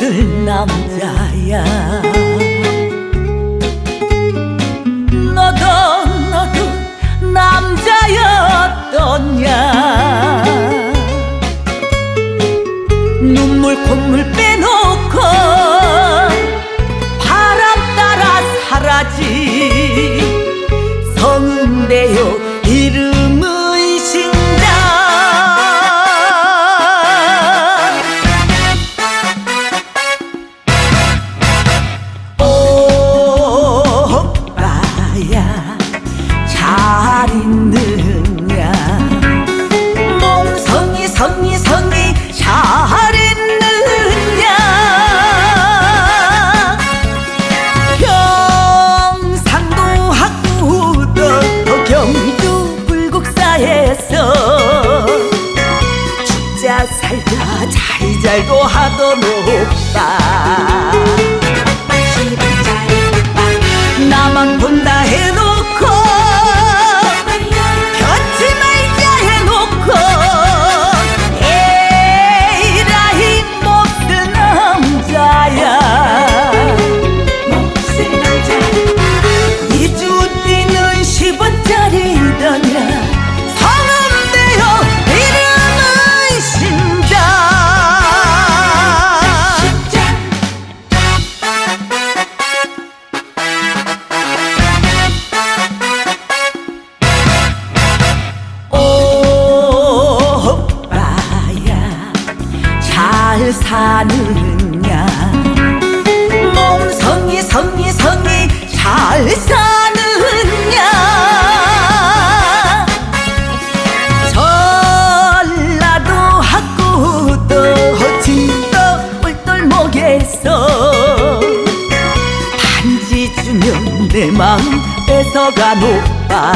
있는 남자야. 너도 너도 남자였더냐. 눈물 콧물 빼놓고 살자 자이잘도 하던 오빠 나만 본다 해놓고 편지 말자 해놓고 에이라이 못된 남자야. 이주 뛰는 10원짜리더냐 잘 사느냐? 몸성이 성이 성이 잘 사느냐? 전라도 학구도 진도 똘똘목에서 반지 주면 내 마음 뺏어간 오빠